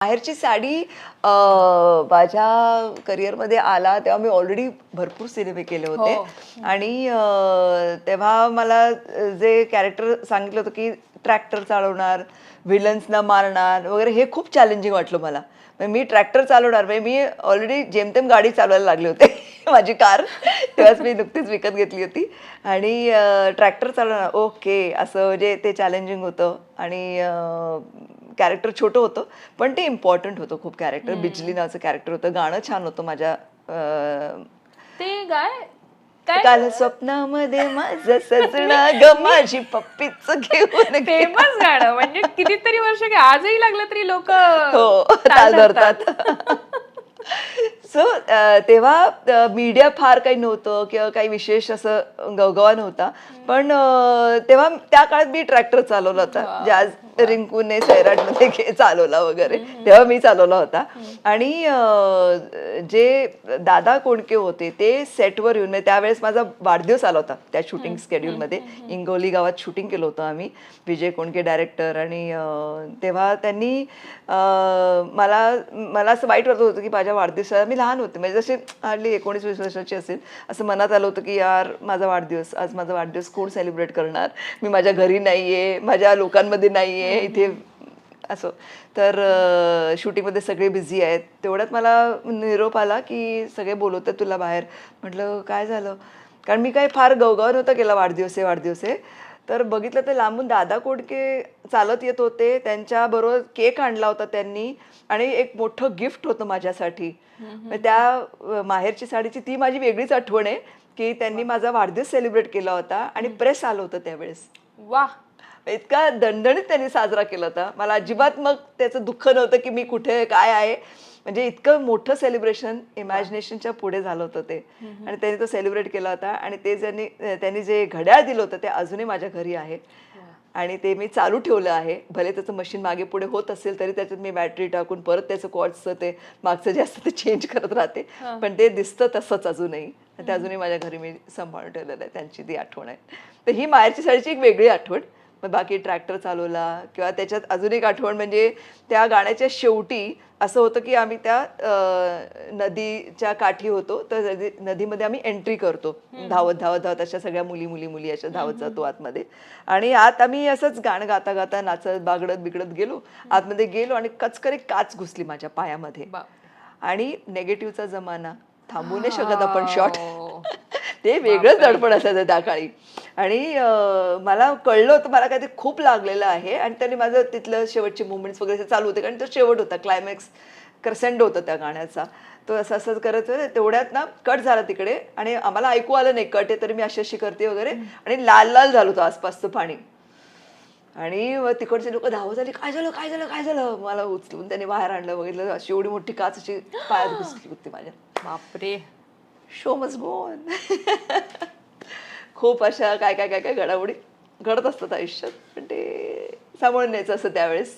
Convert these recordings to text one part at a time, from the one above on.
बाहेरची साडी माझ्या करिअरमध्ये आला तेव्हा मी ऑलरेडी भरपूर सिनेमे केले होते. हो. आणि तेव्हा मला जे कॅरेक्टर सांगितलं होतं की ट्रॅक्टर चालवणार विलन्सना मारणार वगैरे हे खूप चॅलेंजिंग वाटलं मला. म्हणजे मी ट्रॅक्टर चालवणार म्हणजे मी ऑलरेडी जेमतेम गाडी चालवायला लागले होते माझी कार तेव्हाच मी नुकतीच विकत घेतली होती. आणि ट्रॅक्टर चालवणार ओके असं म्हणजे ते चॅलेंजिंग होतं. आणि कॅरेक्टर छोटं होतं पण ते इम्पॉर्टंट होतं खूप कॅरेक्टर बिजली नावाचं कॅरेक्टर होतं गाणं छान होतं माझ्या ते काय? काल स्वप्नामध्ये माझं सजणं ग माझी पप्पीच घेऊन. फेमस गाणं म्हणजे कितीतरी वर्ष काय आजही लागलं तरी लोक हो ताल धरतात. सो तेव्हा मीडिया फार काही नव्हतं किंवा काही विशेष असं गवगवा नव्हता पण तेव्हा त्या काळात मी ट्रॅक्टर चालवला होता. ज्याज रिंकूने सैराटमध्ये घे- चालवला वगैरे. तेव्हा मी चालवला होता. आणि जे दादा कोणके होते ते सेटवर येऊन म्हणजे त्यावेळेस माझा वाढदिवस आला होता त्या शूटिंग स्केड्यूलमध्ये. इंगोली गावात शूटिंग केलं होतं आम्ही. विजय कोणके डायरेक्टर आणि तेव्हा त्यांनी मला मला असं वाईट वाटत होतं की माझ्या वाढदिवसाला मी लहान होते. म्हणजे जसे हार्डली एकोणीस वीस वर्षाची असेल असं मनात आलं होतं की यार माझा वाढदिवस आज माझा वाढदिवस कोण सेलिब्रेट करणार? मी माझ्या घरी नाहीये माझ्या लोकांमध्ये नाहीये इथे असं. तर शूटिंगमध्ये सगळे बिझी आहेत. तेवढ्यात मला निरोप आला की सगळे बोलवतात तुला बाहेर. म्हटलं काय झालं? कारण मी काही फार गवगाव नव्हता केला वाढदिवस आहे वाढदिवस. आहे तर बघितलं तर लांबून दादा कोडके चालत येत होते. त्यांच्याबरोबर केक आणला होता त्यांनी. आणि एक मोठं गिफ्ट होतं माझ्यासाठी. त्या माहेरची साडीची ती माझी वेगळीच आठवण आहे की त्यांनी माझा वाढदिवस सेलिब्रेट केला होता आणि प्रेस आलं होतं त्यावेळेस. वा. इतका दणदणीत त्यांनी साजरा केला होता. मला अजिबात मग त्याचं दुःख नव्हतं की मी कुठे काय आहे. म्हणजे इतकं मोठं सेलिब्रेशन इमॅजिनेशनच्या पुढे झालं होतं ते. आणि त्यांनी तो सेलिब्रेट केला होता. आणि ते ज्यांनी त्यांनी जे घड्याळ दिलं होतं ते अजूनही माझ्या घरी आहे. आणि ते मी चालू ठेवलं आहे. भले त्याचं मशीन मागे पुढे होत असेल तरी त्याच्यात मी बॅटरी टाकून परत त्याचं कॉर्डचं ते मागचं जे असतं ते चेंज करत राहते. पण ते दिसतं तसंच अजूनही. ते अजूनही माझ्या घरी मी सांभाळून ठेवलेलं आहे. त्यांची ती आठवण आहे. तर ही माहेरची साडीची एक वेगळी आठवण. मग बाकी ट्रॅक्टर चालवला किंवा त्याच्यात अजून एक आठवण म्हणजे त्या गाण्याच्या शेवटी असं होतं की आम्ही त्या नदीच्या काठी होतो तर नदी नदीमध्ये आम्ही एंट्री करतो. धावत धावत धावत अशा सगळ्या मुली मुली मुली अशा धावत जातो आतमध्ये. आणि आत आम्ही असंच गाणं गाता गाता नाचत बागडत बिगडत गेलो. आतमध्ये गेलो आणि कचकरी काच घुसली माझ्या पायामध्ये. आणि नेगेटिव्हचा जमाना. थांबू नाही शकत आपण शॉट हो. ते वेगळंच दडपण असायचं त्या काळी. आणि मला कळलं होतं मला काहीतरी खूप लागलेलं आहे आणि त्यांनी माझं तिथलं शेवटचे मुवमेंट्स वगैरे असे चालू होते कारण तो शेवट होता क्लायमॅक्स क्रसेंड होता त्या गाण्याचा. तो असं असंच करत होते तेवढ्यात ना कट झाला तिकडे आणि आम्हाला ऐकू आलं नाही कट आहे तरी मी अशी अशी करते वगैरे आणि लाल लाल झालं होतं आसपासचं पाणी आणि तिकडचे लोक धावत आली काय झालं काय झालं काय झालं? मला उचलून त्यांनी बाहेर आणलं बघितलं अशी एवढी मोठी काच अशी पायात घुसली होती माझ्या. बापरे. शो मज गोन. खूप अशा काय काय काय काय घडामोडी घडत असतात आयुष्यात. पण ते सांभाळून न्यायचं असं त्यावेळेस.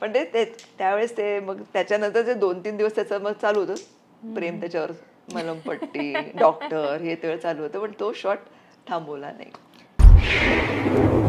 पण ते ते त्यावेळेस ते मग त्याच्यानंतर जे दोन तीन दिवस त्याचं मग चालू होतं. प्रेम त्याच्यावर मलमपट्टी डॉक्टर हे ते चालू होतं. पण तो शॉट थांबवला नाही.